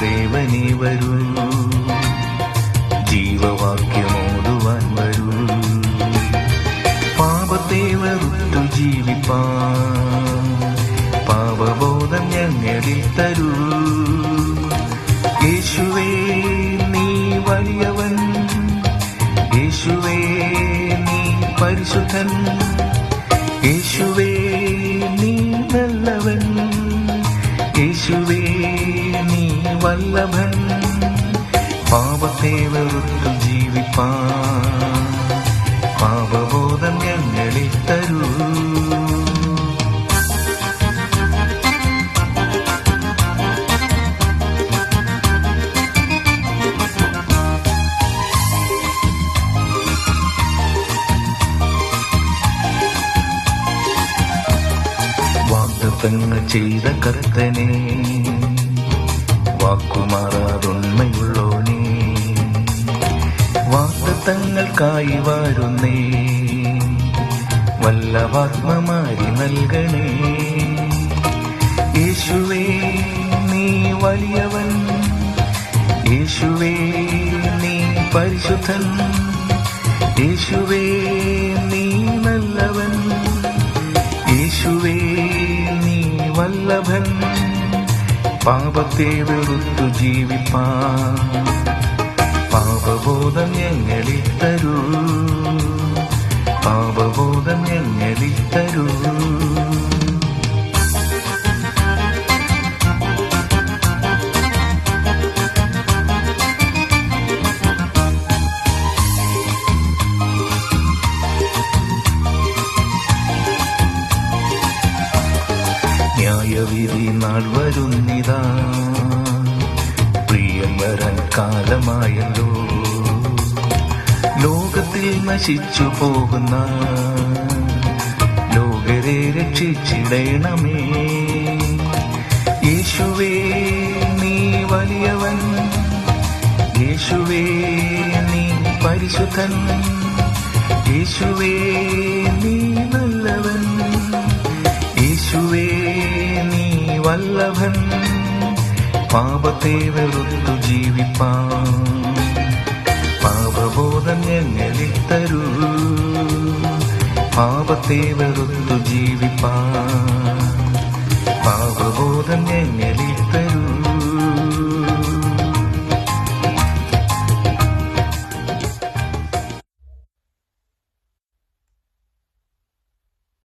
ദേവനേ വരൂ ജീവവാക്യമോതുവാൻ വരൂ പാപത്തെ വെറുത്തു ജീവിപ്പാൻ. പാപബോധം ഞങ്ങളിൽ തരൂ യേശുവേ നീ വലിയവൻ. യേശുവേ നീ പരിശുദ്ധൻ. യേശുവേ നീ നല്ലവൻ. വല്ലഭൻ പാപത്തെ വെറുത്തു ജീവിപ്പാൻ പാപബോധം ഞങ്ങളിൽ തരൂ വാഗ്ദത്തങ്ങൾ ചെയ്ത കർത്തനെ വാക്കുമാറാതുണ്മയുള്ളോനെ വാഗ്ദത്തങ്ങൾക്കായി വാരുന്നേ. വല്ലവാത്മമാരി നൽകണേ. യേശുവേ നീ വലിയവൻ. യേശുവേ നീ പരിശുദ്ധൻ. യേശുവേ നീ നല്ലവൻ. പാപത്തെ വെറുത്തു ജീവിപ്പാൻ പാപബോധം ഞങ്ങളിൽ തരൂ പാപബോധം ഞങ്ങളിൽ തരൂ ന്യായവിധി നാൾ വരുന്നിതാ. പ്രിയം വരാൻ കാലമായല്ലോ. ലോകത്തിൽ നശിച്ചു പോകുന്ന ലോകരെ രക്ഷിച്ചിടണമേ. യേശുവേ നീ വലിയവൻ. യേശുവേ നീ പരിശുദ്ധൻ. യേശുവേ നീ യേശുവേ നീ വല്ലഭൻ. പാപത്തെ വെറുത്തു ജീവിപ്പാൻ. പാപബോധം ഞങ്ങളിൽ തരൂ. പാപത്തെ വെറുത്തു ജീവിപ്പാൻ. പാപബോധം ഞങ്ങളിൽ